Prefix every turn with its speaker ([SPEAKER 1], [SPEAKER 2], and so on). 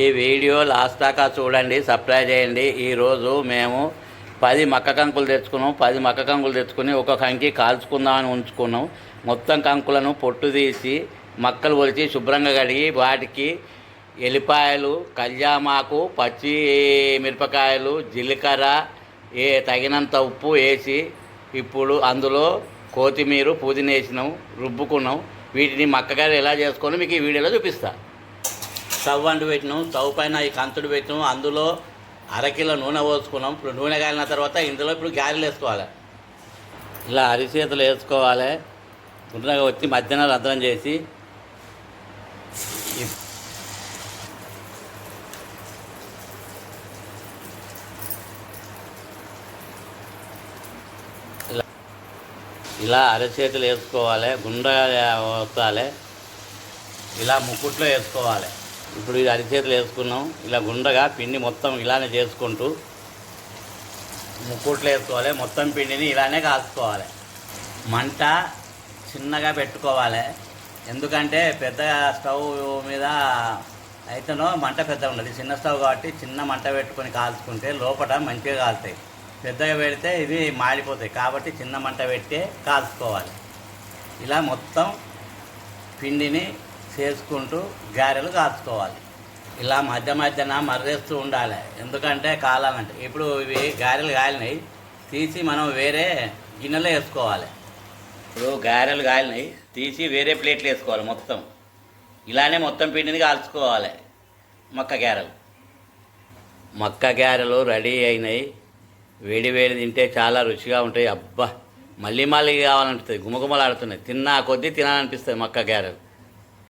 [SPEAKER 1] ఈ video last దాకా చూడండి సబ్స్క్రైబ్ చేయండి. ఈరోజు మేము పది మక్క కంకులు తెచ్చుకున్నాం. పది మక్క కంకులు తెచ్చుకుని ఒక కంకి కాల్చుకుందామని ఉంచుకున్నాం. మొత్తం కంకులను పొట్టు తీసి మక్కలు ఒలిచి శుభ్రంగా కడిగి వాటికి ఎల్లిపాయలు కళ్యామాకు పచ్చి మిరపకాయలు జీలకర్ర ఏ తగినంత ఉప్పు వేసి ఇప్పుడు అందులో కొత్తిమీర పుదీనా వేసినాం రుబ్బుకున్నాం. వీటిని మక్కగారు ఎలా చేసుకోవాలో మీకు ఈ వీడియోలో చూపిస్తా. స్టవ్ అంటు పెట్టినాం స్టవ్ పైన ఈ కంతుడు పెట్టినాం అందులో అరకిలో నూనె పోసుకున్నాం. ఇప్పుడు నూనె కాలిన తర్వాత ఇందులో ఇప్పుడు గారెలు వేసుకోవాలి. ఇలా అరిచేతులు వేసుకోవాలి. గుండ్రగా వచ్చి మధ్యాహ్నం రంధ్రం చేసి ఇలా. ఇలా అరచేతులు వేసుకోవాలి. గుండ్రగా వస్తాలి. ఇలా ముక్కుట్లో వేసుకోవాలి. ఇప్పుడు ఇది అరిచేతులు వేసుకున్నాం. ఇలా గుండగా పిండి మొత్తం ఇలానే చేసుకుంటూ ముక్కుట్లు వేసుకోవాలి. మొత్తం పిండిని ఇలానే కాల్చుకోవాలి. మంట చిన్నగా పెట్టుకోవాలి. ఎందుకంటే పెద్ద స్టవ్ మీద అయితేనో మంట పెద్దగా ఉండదు. చిన్న స్టవ్ కాబట్టి చిన్న మంట పెట్టుకొని కాల్చుకుంటే లోపల మంచిగా కాలుతాయి. పెద్దగా పెడితే ఇవి మాడిపోతాయి. కాబట్టి చిన్న మంట పెట్టి కాల్చుకోవాలి. ఇలా మొత్తం పిండిని చేసుకుంటూ గారెలు కాల్చుకోవాలి ఇలా మధ్య మధ్యన మర్రేస్తూ ఉండాలి. ఎందుకంటే కాలాలంటే ఇప్పుడు ఇవి గారెలు కాలినాయి. తీసి మనం వేరే గిన్నెలో వేసుకోవాలి. ఇప్పుడు గారెలు కాలినాయి. తీసి వేరే ప్లేట్లు వేసుకోవాలి మొత్తం. ఇలానే మొత్తం పిండిని కాల్చుకోవాలి. మక్క గారెలు. మక్క గారెలు రెడీ అయినాయి. వేడి వేడి తింటే చాలా రుచిగా ఉంటాయి. అబ్బా! మళ్ళీ మళ్ళీ కావాలనిపిస్తుంది. గుమగుమలాడుతున్నాయి. తిన్నా కొద్దీ తినాలనిపిస్తుంది మక్క గారెలు.